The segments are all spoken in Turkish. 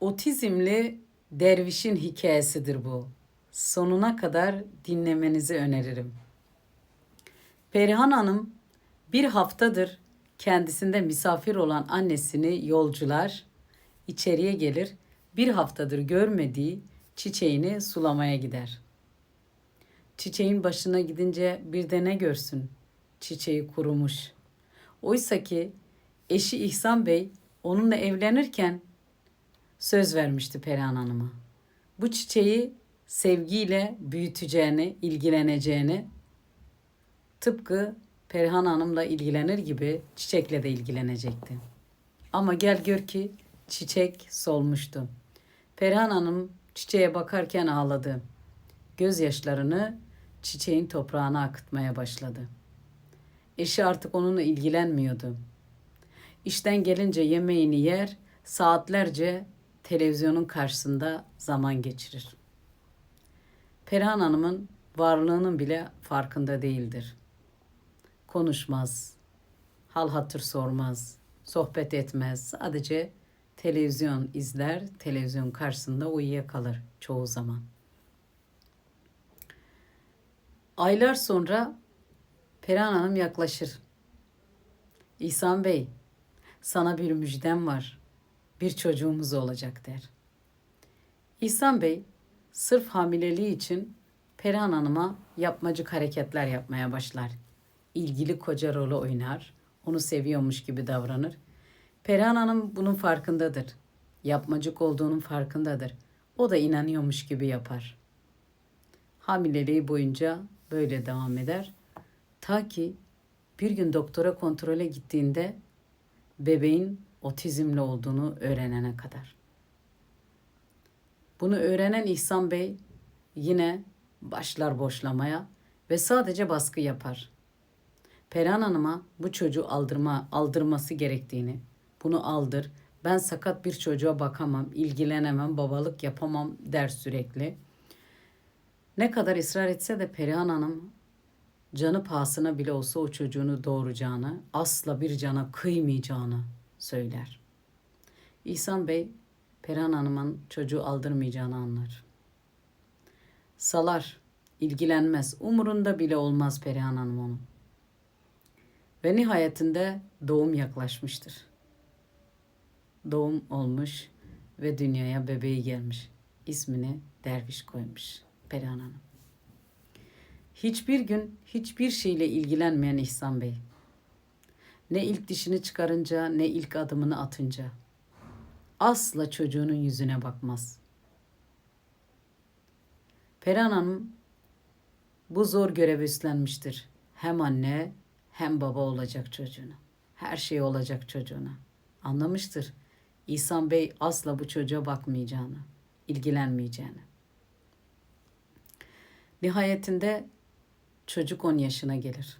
Otizmli dervişin hikayesidir bu. Sonuna kadar dinlemenizi öneririm. Perihan Hanım bir haftadır kendisinde misafir olan annesini yolcular içeriye gelir bir haftadır görmediği çiçeğini sulamaya gider. Çiçeğin başına gidince bir de ne görsün? Çiçeği kurumuş. Oysa ki eşi İhsan Bey onunla evlenirken söz vermişti Perihan Hanım'a. Bu çiçeği sevgiyle büyüteceğini, ilgileneceğini tıpkı Perihan Hanım'la ilgilenir gibi çiçekle de ilgilenecekti. Ama gel gör ki çiçek solmuştu. Perihan Hanım çiçeğe bakarken ağladı. Gözyaşlarını çiçeğin toprağına akıtmaya başladı. Eşi artık onunla ilgilenmiyordu. İşten gelince yemeğini yer, saatlerce televizyonun karşısında zaman geçirir. Perihan Hanım'ın varlığının bile farkında değildir. Konuşmaz, hal hatır sormaz, sohbet etmez. Sadece televizyon izler, televizyon karşısında uyuyakalır çoğu zaman. Aylar sonra Perihan Hanım yaklaşır. İhsan Bey, sana bir müjdem var. Bir çocuğumuz olacak der. İhsan Bey sırf hamileliği için Perihan Hanım'a yapmacık hareketler yapmaya başlar. İlgili koca rolü oynar, onu seviyormuş gibi davranır. Perihan Hanım bunun farkındadır. Yapmacık olduğunun farkındadır. O da inanıyormuş gibi yapar. Hamileliği boyunca böyle devam eder. Ta ki bir gün doktora kontrole gittiğinde bebeğin otizmli olduğunu öğrenene kadar. Bunu öğrenen İhsan Bey yine başlar boşlamaya ve sadece baskı yapar. Perihan Hanım'a bu çocuğu aldırma, aldırması gerektiğini, bunu aldır, ben sakat bir çocuğa bakamam, ilgilenemem, babalık yapamam der sürekli. Ne kadar ısrar etse de Perihan Hanım canı pahasına bile olsa o çocuğunu doğuracağını, asla bir cana kıymayacağını söyler. İhsan Bey, Perihan Hanım'ın çocuğu aldırmayacağını anlar. Salar, ilgilenmez, umurunda bile olmaz Perihan Hanım onun. Ve nihayetinde doğum yaklaşmıştır. Doğum olmuş ve dünyaya bebeği gelmiş. İsmini Derviş koymuş Perihan Hanım. Hiçbir gün hiçbir şeyle ilgilenmeyen İhsan Bey. Ne ilk dişini çıkarınca ne ilk adımını atınca. Asla çocuğunun yüzüne bakmaz. Perihan Hanım bu zor görevi üstlenmiştir. Hem anne hem baba olacak çocuğuna. Her şey olacak çocuğuna. Anlamıştır. İhsan Bey asla bu çocuğa bakmayacağını, ilgilenmeyeceğini. Nihayetinde çocuk 10 yaşına gelir.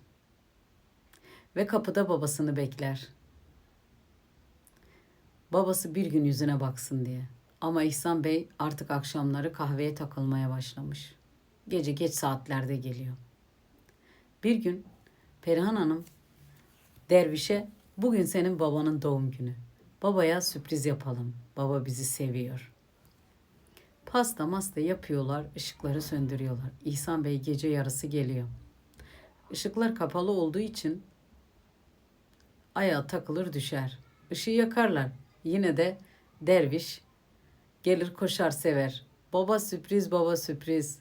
Ve kapıda babasını bekler. Babası bir gün yüzüne baksın diye. Ama İhsan Bey artık akşamları kahveye takılmaya başlamış. Gece geç saatlerde geliyor. Bir gün Perihan Hanım dervişe bugün senin babanın doğum günü. Babaya sürpriz yapalım. Baba bizi seviyor. Pasta masta yapıyorlar, ışıkları söndürüyorlar. İhsan Bey gece yarısı geliyor. Işıklar kapalı olduğu için ayağa takılır düşer. Işığı yakarlar. Yine de derviş gelir koşar sever. Baba sürpriz, baba sürpriz.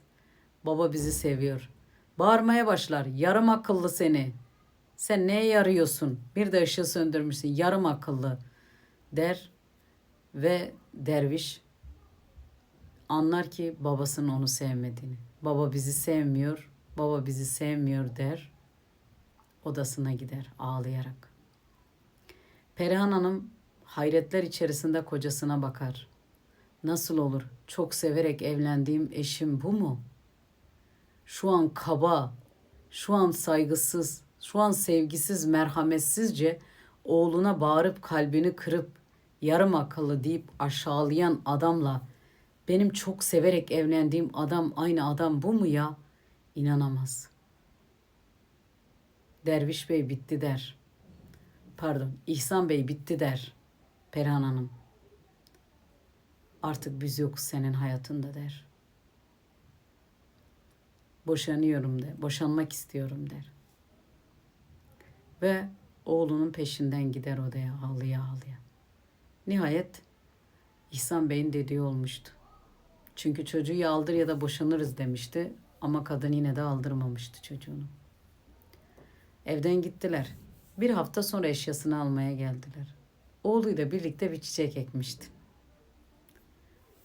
Baba bizi seviyor. Bağırmaya başlar. Yarım akıllı seni. Sen neye yarıyorsun? Bir de ışığı söndürmüşsün. Yarım akıllı der ve derviş anlar ki babasının onu sevmediğini. Baba bizi sevmiyor, baba bizi sevmiyor der. Odasına gider ağlayarak. Perihan Hanım hayretler içerisinde kocasına bakar. Nasıl olur? Çok severek evlendiğim eşim bu mu? Şu an kaba, şu an saygısız, şu an sevgisiz, merhametsizce oğluna bağırıp kalbini kırıp yarım akıllı deyip aşağılayan adamla benim çok severek evlendiğim adam aynı adam bu mu ya? İnanamaz. Derviş Bey bitti der. Pardon, İhsan Bey bitti der. Perihan Hanım. Artık biz yokuz senin hayatında der. Boşanıyorum de, boşanmak istiyorum der. Ve oğlunun peşinden gider odaya ağlıya ağlıya. Nihayet İhsan Bey'in dediği olmuştu. Çünkü çocuğu ya aldır ya da boşanırız demişti ama kadın yine de aldırmamıştı çocuğunu. Evden gittiler. Bir hafta sonra eşyasını almaya geldiler. Oğluyla birlikte bir çiçek ekmişti.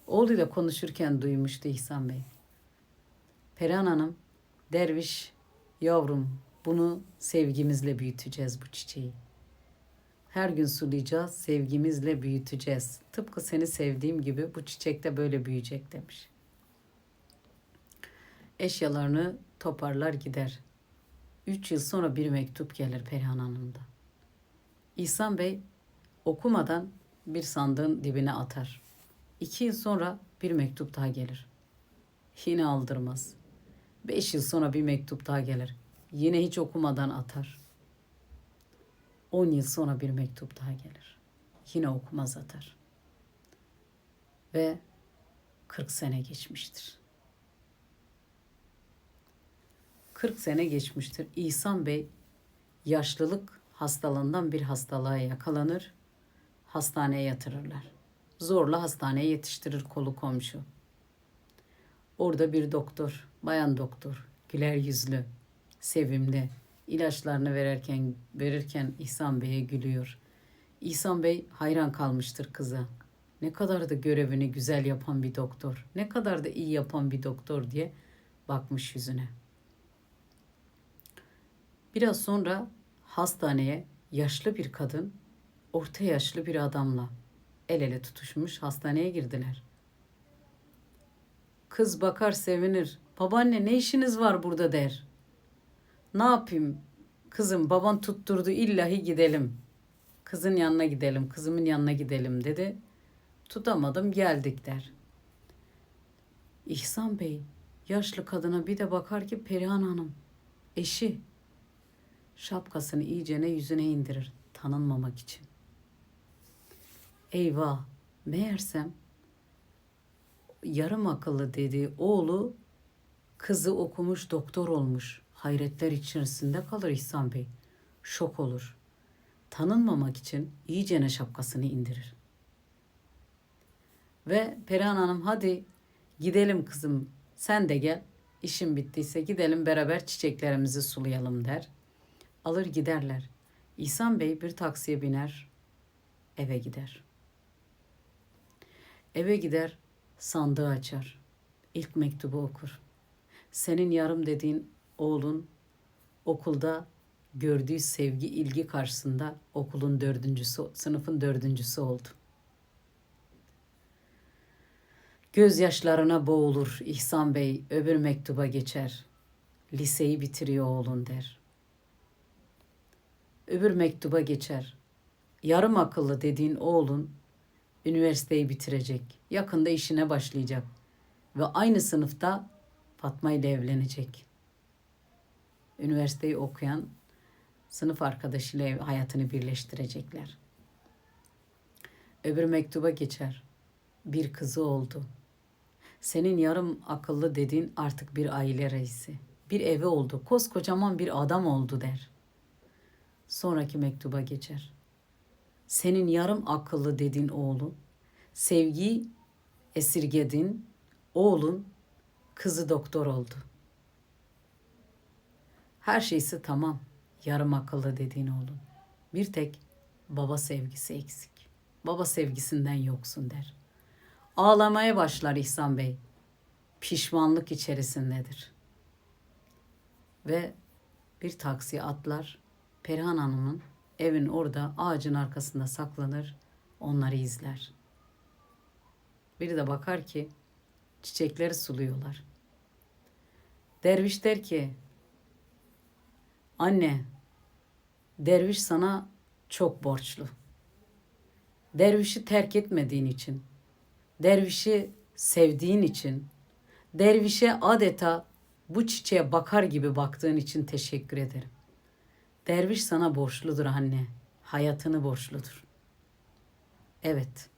Oğluyla konuşurken duymuştu İhsan Bey. Perihan Hanım, derviş yavrum bunu sevgimizle büyüteceğiz bu çiçeği. Her gün sulayacağız, sevgimizle büyüteceğiz. Tıpkı seni sevdiğim gibi bu çiçek de böyle büyüyecek demiş. Eşyalarını toparlar gider. Üç yıl sonra bir mektup gelir Perihan Hanım'dan. İhsan Bey okumadan bir sandığın dibine atar. İki yıl sonra bir mektup daha gelir. Yine aldırmaz. Beş yıl sonra bir mektup daha gelir. Yine hiç okumadan atar. On yıl sonra bir mektup daha gelir. Yine okumaz atar. Ve 40 sene geçmiştir. 40 sene geçmiştir. İhsan Bey yaşlılık hastalığından bir hastalığa yakalanır. Hastaneye yatırırlar. Zorla hastaneye yetiştirir kolu komşu. Orada bir doktor, bayan doktor, güler yüzlü, sevimli, ilaçlarını verirken verirken İhsan Bey'e gülüyor. İhsan Bey hayran kalmıştır kıza. Ne kadar da görevini güzel yapan bir doktor, ne kadar da iyi yapan bir doktor diye bakmış yüzüne. Biraz sonra hastaneye yaşlı bir kadın, orta yaşlı bir adamla el ele tutuşmuş hastaneye girdiler. Kız bakar sevinir. Babaanne ne işiniz var burada der. Ne yapayım? Kızım baban tutturdu illahi gidelim. Kızın yanına gidelim, kızımın yanına gidelim dedi. Tutamadım geldik der. İhsan Bey yaşlı kadına bir de bakar ki Perihan Hanım eşi şapkasını iyicene yüzüne indirir tanınmamak için. Eyvah meğersem yarım akıllı dediği oğlu kızı okumuş doktor olmuş. Hayretler içerisinde kalır İhsan Bey. Şok olur. Tanınmamak için iyicene şapkasını indirir. Ve Perihan Hanım hadi gidelim kızım sen de gel. İşim bittiyse gidelim beraber çiçeklerimizi sulayalım der. Alır giderler. İhsan Bey bir taksiye biner, eve gider. Eve gider, sandığı açar. İlk mektubu okur. Senin yarım dediğin oğlun okulda gördüğü sevgi, ilgi karşısında okulun dördüncüsü, sınıfın dördüncüsü oldu. Gözyaşlarına boğulur İhsan Bey öbür mektuba geçer. Liseyi bitiriyor oğlun der. Öbür mektuba geçer. Yarım akıllı dediğin oğlun üniversiteyi bitirecek. Yakında işine başlayacak. Ve aynı sınıfta Fatma ile evlenecek. Üniversiteyi okuyan sınıf arkadaşıyla hayatını birleştirecekler. Öbür mektuba geçer. Bir kızı oldu. Senin yarım akıllı dediğin artık bir aile reisi. Bir evi oldu. Koskocaman bir adam oldu der. Sonraki mektuba geçer. Senin yarım akıllı dediğin oğlun, sevgiyi esirgedin, oğlun kızı doktor oldu. Her şeysi tamam, yarım akıllı dediğin oğlun. Bir tek baba sevgisi eksik. Baba sevgisinden yoksun der. Ağlamaya başlar İhsan Bey. Pişmanlık içerisindedir. Ve bir taksiye atlar. Perihan Hanım'ın evin orada ağacın arkasında saklanır. Onları izler. Biri de bakar ki çiçekleri suluyorlar. Derviş der ki Anne, derviş sana çok borçlu. Dervişi terk etmediğin için, dervişi sevdiğin için, dervişe adeta bu çiçeğe bakar gibi baktığın için teşekkür ederim. Derviş sana borçludur anne. Hayatını borçludur. Evet.